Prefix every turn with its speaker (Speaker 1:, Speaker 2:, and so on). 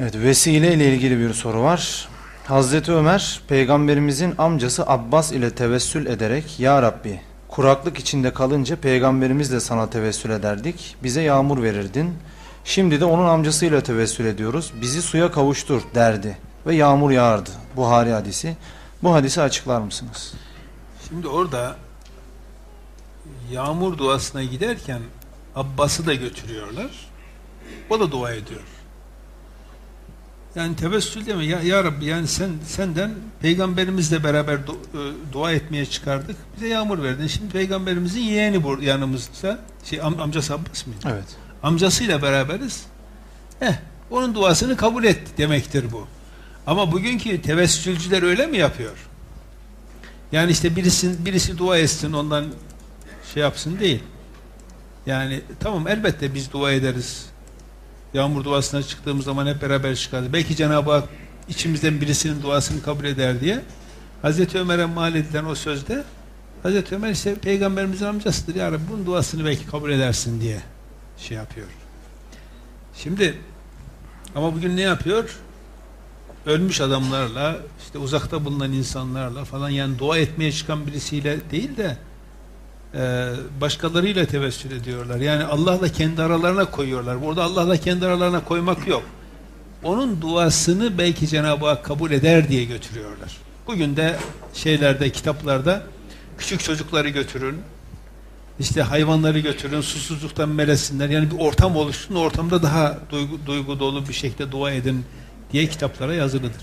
Speaker 1: Evet, vesile ile ilgili bir soru var. Hazreti Ömer, peygamberimizin amcası Abbas ile tevessül ederek, Ya Rabbi, kuraklık içinde kalınca peygamberimiz de sana tevessül ederdik, bize yağmur verirdin. Şimdi de onun amcasıyla tevessül ediyoruz, bizi suya kavuştur derdi ve yağmur yağardı. Buhari hadisi. Bu hadisi açıklar mısınız?
Speaker 2: Şimdi orada yağmur duasına giderken Abbas'ı da götürüyorlar. O da dua ediyor. Yani tevessül deme ya, ya Rabbi yani sen senden peygamberimizle beraber du- e, dua etmeye çıkardık. Bize yağmur verdin. Şimdi peygamberimizin yeğeni bu yanımızda. Şey am- amcası Abbas mıydı?
Speaker 1: Evet.
Speaker 2: amcasıyla beraberiz. Eh, onun duasını kabul et demektir bu. Ama bugünkü tevessülcüler öyle mi yapıyor? Yani işte birisi, birisi dua etsin ondan şey yapsın değil. Yani tamam elbette biz dua ederiz. Yağmur duasına çıktığımız zaman hep beraber çıkarız. Belki Cenab-ı Hak içimizden birisinin duasını kabul eder diye Hazreti Ömer'e mal edilen o sözde Hazreti Ömer işte peygamberimizin amcasıdır. Ya Rabbi bunun duasını belki kabul edersin diye şey yapıyor. Şimdi ama bugün ne yapıyor? Ölmüş adamlarla, işte uzakta bulunan insanlarla falan yani dua etmeye çıkan birisiyle değil de e, başkalarıyla tevessül ediyorlar. Yani Allah'la kendi aralarına koyuyorlar. Burada Allah'la kendi aralarına koymak yok. Onun duasını belki Cenab-ı Hak kabul eder diye götürüyorlar. Bugün de şeylerde, kitaplarda küçük çocukları götürün, işte hayvanları götürün, susuzluktan melesinler. Yani bir ortam oluşsun, ortamda daha duygu, duygu dolu bir şekilde dua edin diye kitaplara yazılıdır.